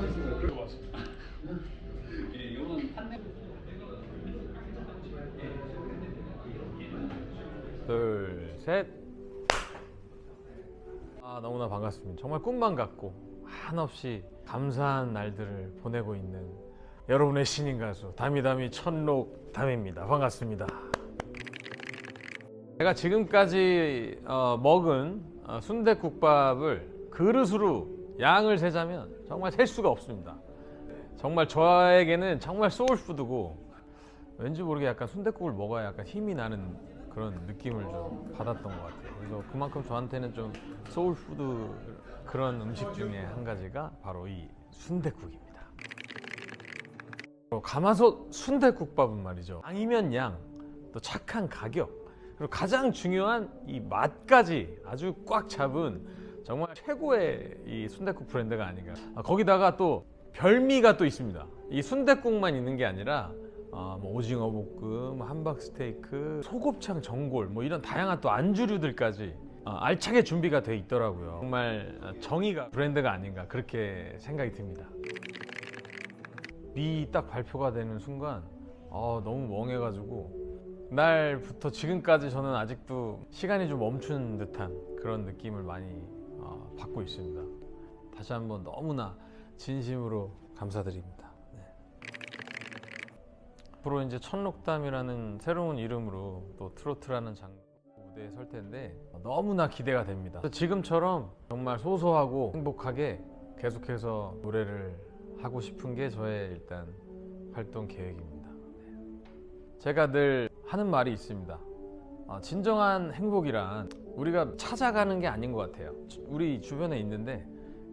하셨어요? 그거 맞습니다. 이런 예, 판매 둘, 셋. 아, 너무나 반갑습니다. 정말 꿈만 같고 한없이 감사한 날들을 보내고 있는 여러분의 신인 가수 다미다미 천록 담입니다. 반갑습니다. 제가 지금까지 어, 먹은 어, 순대국밥을 그릇으로 양을 세자면 정말 셀 수가 없습니다. 정말 저에게는 정말 소울푸드고 왠지 모르게 약간 순대국을 먹어야 약간 힘이 나는 그런 느낌을 좀 받았던 것 같아요. 그래서 그만큼 저한테는 좀 소울푸드 그런 음식 중에 한 가지가 바로 이 순대국입니다. 어, 가마솥 순대국밥은 말이죠. 양이면 양, 또 착한 가격, 그리고 가장 중요한 이 맛까지 아주 꽉 잡은 정말 최고의 이 순대국 브랜드가 아닌가. 아, 거기다가 또 별미가 또 있습니다. 이 순대국만 있는 게 아니라 아, 뭐 오징어 볶음, 함박 스테이크, 소곱창 전골 뭐 이런 다양한 또 안주류들까지 아, 알차게 준비가 돼 있더라고요. 정말 정의가 브랜드가 아닌가 그렇게 생각이 듭니다. 미 딱 발표가 되는 순간 아, 너무 멍해가지고 날부터 지금까지 저는 아직도 시간이 좀 멈춘 듯한 그런 느낌을 많이 어, 받고 있습니다. 다시 한번 너무나 진심으로 감사드립니다. 네. 앞으로 이제 천록담이라는 새로운 이름으로 또 트로트라는 장 무대에 설 텐데 너무나 기대가 됩니다. 지금처럼 정말 소소하고 행복하게 계속해서 노래를 하고 싶은 게 저의 일단 활동 계획입니다. 네. 제가 늘 하는 말이 있습니다. 어, 진정한 행복이란 우리가 찾아가는 게 아닌 것 같아요. 주- 우리 주변에 있는데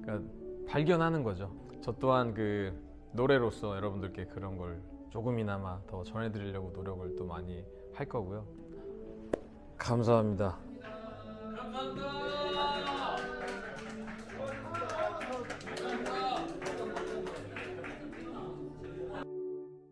그러니까 발견하는 거죠. 저 또한 그 노래로서 여러분들께 그런 걸 조금이나마 더 전해드리려고 노력을 또 많이 할 거고요. 감사합니다. 감사합니다.